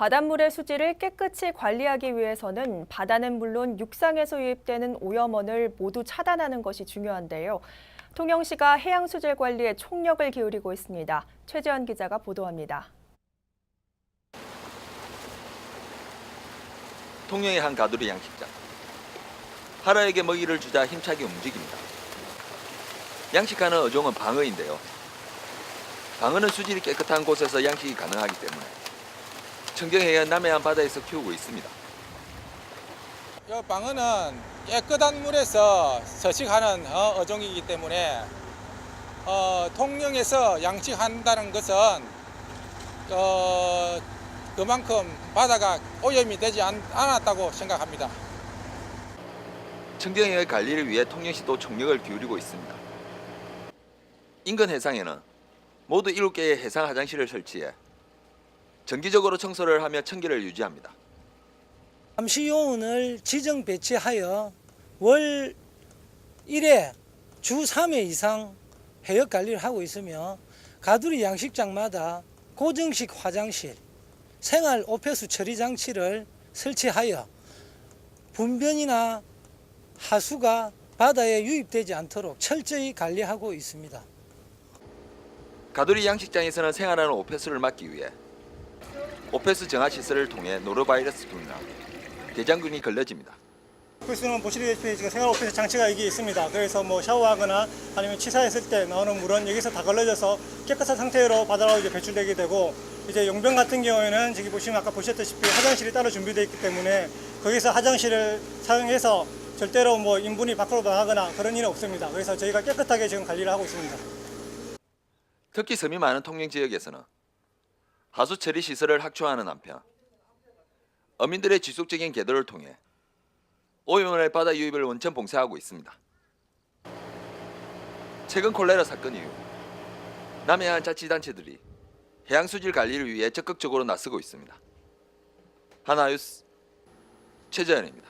바닷물의 수질을 깨끗이 관리하기 위해서는 바다는 물론 육상에서 유입되는 오염원을 모두 차단하는 것이 중요한데요. 통영시가 해양 수질 관리에 총력을 기울이고 있습니다. 최재현 기자가 보도합니다. 통영의 한 가두리 양식장. 하라에게 먹이를 주자 힘차게 움직입니다. 양식하는 어종은 방어인데요. 방어는 수질이 깨끗한 곳에서 양식이 가능하기 때문에 청정해안 남해안 바다에서 키우고 있습니다. 이 방어는 깨끗한 물에서 서식하는 어, 어종이기 때문에 어, 통영에서 양식한다는 것은 어, 그만큼 바다가 오염이 되지 않, 않았다고 생각합니다. 청정해의 관리를 위해 통영시도 총력을 기울이고 있습니다. 인근 해상에는 모두 7개의 해상 화장실을 설치해 정기적으로 청소를 하며 청결을 유지합니다. 감시 요원을 지정 배치하여 월 1회 주 3회 이상 해역 관리를 하고 있으며 가두리 양식장마다 고정식 화장실, 생활 오폐수 처리 장치를 설치하여 분변이나 하수가 바다에 유입되지 않도록 철저히 관리하고 있습니다. 가두리 양식장에서는 생활하는 오페스를 막기 위해 오페스 정화 시설을 통해 노로바이러스균이나 대장균이 걸러집니다. 오피스는 보시다시피 지금 생활 오피스 장치가 여기 있습니다. 그래서 뭐 샤워하거나 아니면 치사했을 때 나오는 물은 여기서 다 걸러져서 깨끗한 상태로 바다로 이제 배출되게 되고 이제 용병 같은 경우에는 저기 보시면 아까 보셨다시피 화장실이 따로 준비되어 있기 때문에 거기서 화장실을 사용해서 절대로 뭐 인분이 밖으로 나가거나 그런 일은 없습니다. 그래서 저희가 깨끗하게 지금 관리를 하고 있습니다. 특히 섬이 많은 통영 지역에서는 하수 처리 시설을 확충하는 한편 어민들의 지속적인 계도를 통해 오염의 바다 유입을 원천 봉쇄하고 있습니다. 최근 콜레라 사건 이후 남해안 자치단체들이 해양 수질 관리를 위해 적극적으로 나서고 있습니다. 하나유스 최재현입니다.